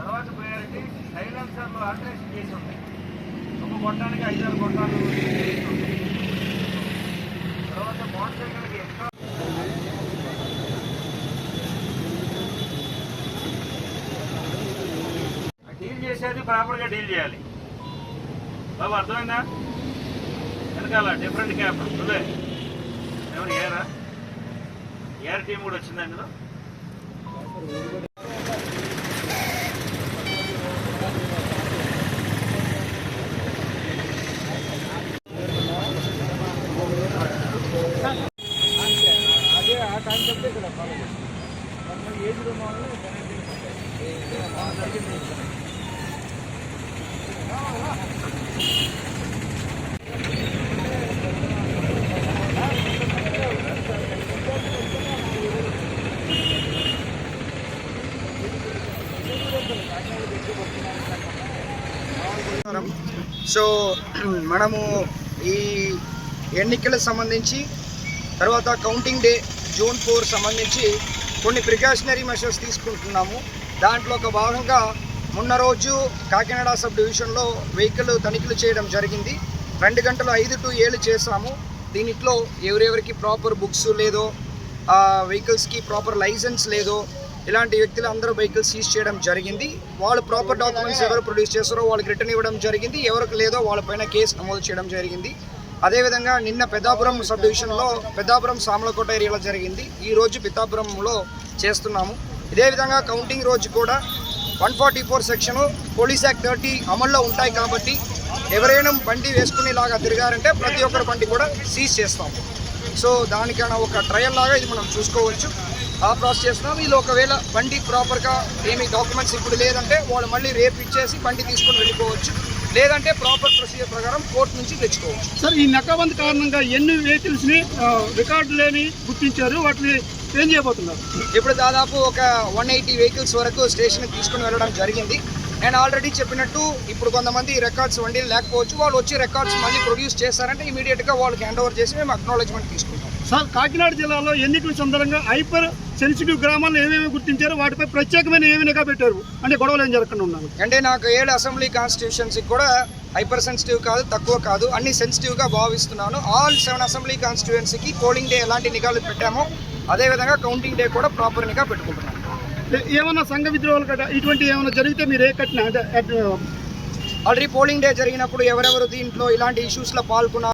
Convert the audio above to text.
తర్వాత priority సైలెన్సర్లు alteration చేసి ఉంటాయి ఒక గొట్టానికి ఐదారు ఆరు గొట్టాలు తర్వాత మోటార్ సైకిల్కి ఎక్స్ట్రా డీల్ చేసేది ప్రాపర్గా డీల్ చేయాలి. బాబు అర్థమైందా? వెనకాల డిఫరెంట్ క్యాప్ నువ్వే ఎవరు ఏరా? ఏఆర్ టీం కూడా వచ్చిందా ఇందులో అదే ఆ కాన్సెప్ట్ ఇక్కడ ఫాలో చేస్తాం ఏజ్ ఉన్న వాళ్ళు జరిగింది సో మనము ఈ ఎన్నికలకు సంబంధించి తర్వాత కౌంటింగ్ డే జూన్ ఫోర్ సంబంధించి కొన్ని ప్రికాషనరీ మెషర్స్ తీసుకుంటున్నాము. దాంట్లో ఒక భాగంగా మొన్న రోజు కాకినాడ సబ్ డివిజన్లో వెహికల్ తనిఖీలు చేయడం జరిగింది. రెండు గంటలు ఐదు టు ఏళ్ళు చేసాము దీనిట్లో ఎవరెవరికి ప్రాపర్ బుక్స్ లేదో వెహికల్స్కి ప్రాపర్ లైసెన్స్ లేదో ఇలాంటి వ్యక్తులు అందరూ వెహికల్స్ సీజ్ చేయడం జరిగింది. వాళ్ళు ప్రాపర్ డాక్యుమెంట్స్ ఎవరు ప్రొడ్యూస్ చేస్తారో వాళ్ళకి రిటర్న్ ఇవ్వడం జరిగింది. ఎవరికి లేదో వాళ్ళపైన కేసు నమోదు చేయడం జరిగింది. అదేవిధంగా నిన్న పెద్దాపురం సబ్ డివిజన్లో పెద్దాపురం సామలకోట ఏరియాలో జరిగింది. ఈ రోజు పితాపురంలో చేస్తున్నాము. ఇదే విధంగా కౌంటింగ్ రోజు కూడా one forty four section police act thirty అమల్లో ఉంటాయి కాబట్టి ఎవరైనా బండి వేసుకునేలాగా తిరిగారంటే ప్రతి ఒక్కరి బండి కూడా సీజ్ చేస్తాము. సో దానికైనా ఒక ట్రయల్ లాగా ఇది మనం చూసుకోవచ్చు. ఆ ప్రాసెస్ చేస్తున్నాం. వీళ్ళు ఒకవేళ బండి ప్రాపర్గా ఏమి డాక్యుమెంట్స్ ఇప్పుడు లేదంటే వాళ్ళు మళ్ళీ రేపు ఇచ్చేసి బండి తీసుకొని వెళ్ళిపోవచ్చు. లేదంటే ప్రాపర్ ప్రొసీజర్ ప్రకారం కోర్టు నుంచి తెచ్చుకోవచ్చు. సార్ ఈ నక్కబంద్ కారణంగా ఎన్ని వెహికల్స్ని రికార్డు లేని గుర్తించారు? వాటిని ఏం చేయబోతున్నారు? ఇప్పుడు దాదాపు ఒక వన్ ఎయిటీ వెహికల్స్ వరకు స్టేషన్కి తీసుకుని వెళ్ళడం జరిగింది. నేను ఆల్రెడీ చెప్పినట్టు ఇప్పుడు కొంతమంది రికార్డ్స్ వండి లేకపోవచ్చు వాళ్ళు వచ్చి రికార్డ్స్ మళ్ళీ ప్రొడ్యూస్ చేస్తారంటే ఇమీడియట్గా వాళ్ళకి హ్యాండ్ ఓవర్ చేసి మేము అక్నాలజ్మెంట్ తీసుకుంటాం. సార్ కాకినాడ జిల్లాలో ఎన్నికల సందర్భంగా హైపర్ సెన్సిటివ్ గ్రామాలను ఏమేమి గుర్తించారు వాటిపై ప్రత్యేకమైన ఏమి నిఘా పెట్టారు? అంటే గొడవలు ఏం జరగకుండా ఉన్నారు అంటే నాకు ఏడు అసెంబ్లీ కాన్స్టిట్యూషన్సీకి కూడా హైపర్ సెన్సిటివ్ కాదు తక్కువ కాదు అన్ని సెన్సిటివ్గా భావిస్తున్నాను. ఆల్ సెవెన్ అసెంబ్లీ కాన్స్టిట్యూయన్సీకి పోలింగ్ డే ఎలాంటి నిఘాలు పెట్టామో అదేవిధంగా కౌంటింగ్ డే కూడా ప్రాపర్ నిఘా పెట్టుకుంటున్నాను ఏ- ఏమన్నా సంఘ విద్రోహాలు గట్రా ఇటువంటి ఏమైనా జరిగితే మీరు ఏ కట్టిన ఆల్రెడీ పోలింగ్ డే జరిగినప్పుడు ఎవరెవరు దీంట్లో ఇలాంటి ఇష్యూస్లో పాల్గొన్నారు?